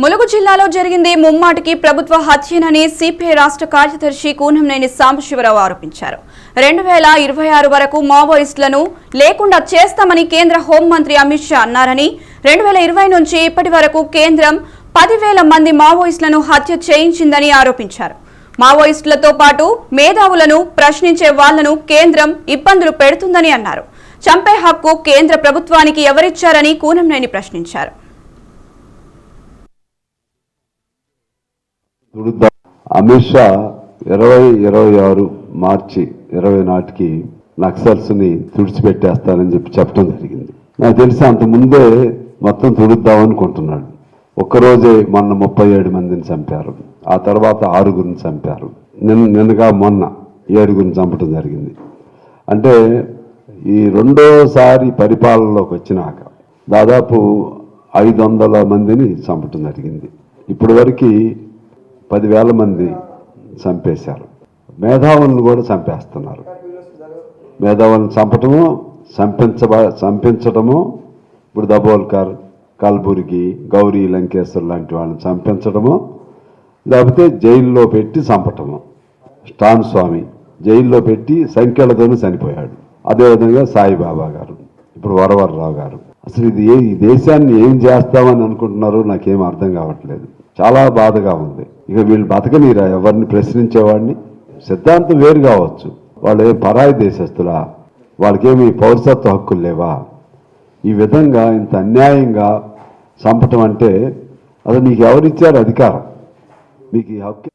ములుగు జిల్లాలో జరిగింది ముమ్మాటికి ప్రభుత్వ హత్యనని సిపిఐ రాష్ట్ర కార్యదర్శి కూనంనేని సాంబశివరావు ఆరోపించారు. రెండు వేల ఇరవై ఆరు వరకు మావోయిస్టులను లేకుండా చేస్తామని కేంద్ర హోంమంత్రి అమిత్ షా అన్నారని రెండు వేల ఇరవై నుంచి ఇప్పటి వరకు కేంద్రం పదివేల మంది మావోయిస్టులను హత్య చేయించిందని ఆరోపించారు. మావోయిస్టులతో పాటు మేధావులను ప్రశ్నించే వాళ్ళను కేంద్రం ఇబ్బందులు పెడుతుందని అన్నారు. చంపే హక్కు కేంద్ర ప్రభుత్వానికి ఎవరిచ్చారని కూనంనేని ప్రశ్నించారు. దుడుద్దా అమిత్ షా ఇరవై ఇరవై ఆరు మార్చి ఇరవై నాటికి నక్సల్స్ని తుడిచిపెట్టేస్తానని చెప్పి చెప్పడం జరిగింది. నాకు తెలిసి అంత ముందే మొత్తం తుడుద్దామనుకుంటున్నాడు ఒక్కరోజే మొన్న ముప్పై ఏడు మందిని చంపారు. ఆ తర్వాత ఆరుగురిని చంపారు. నిన్న నిన్నగా మొన్న ఏడుగురిని చంపడం జరిగింది. అంటే ఈ రెండోసారి పరిపాలనలోకి వచ్చినాక దాదాపు ఐదు వందల మందిని చంపటం జరిగింది. ఇప్పటి వరకు పదివేల మంది చంపేశారు. మేధావులను కూడా చంపేస్తున్నారు. మేధావులను చంపటము చంపించబ చంపించటము ఇప్పుడు దబోల్కర్ కల్బుర్గి గౌరీ లంకేశ్వర్ లాంటి వాళ్ళని చంపించడము లేకపోతే జైల్లో పెట్టి చంపటము. స్టాన్ స్వామి జైల్లో పెట్టి సంఖ్యలతోనే చనిపోయాడు. అదేవిధంగా సాయిబాబా గారు ఇప్పుడు వరవరరావు గారు. అసలు ఇది ఏ ఈ దేశాన్ని ఏం చేస్తామని అనుకుంటున్నారో నాకేం అర్థం కావట్లేదు. చాలా బాధగా ఉంది. ఇక వీళ్ళు బతకనీరా ఎవరిని ప్రశ్నించేవాడిని? సిద్ధాంతం వేరు కావచ్చు. వాళ్ళు ఏం పరాయి దేశస్తులా వాళ్ళకేమి పౌరసత్వ హక్కులు లేవా? ఈ విధంగా ఇంత అన్యాయంగా చంపటం అంటే అసలు నీకు ఎవరిచ్చారు అధికారం? మీకు ఈ హక్కు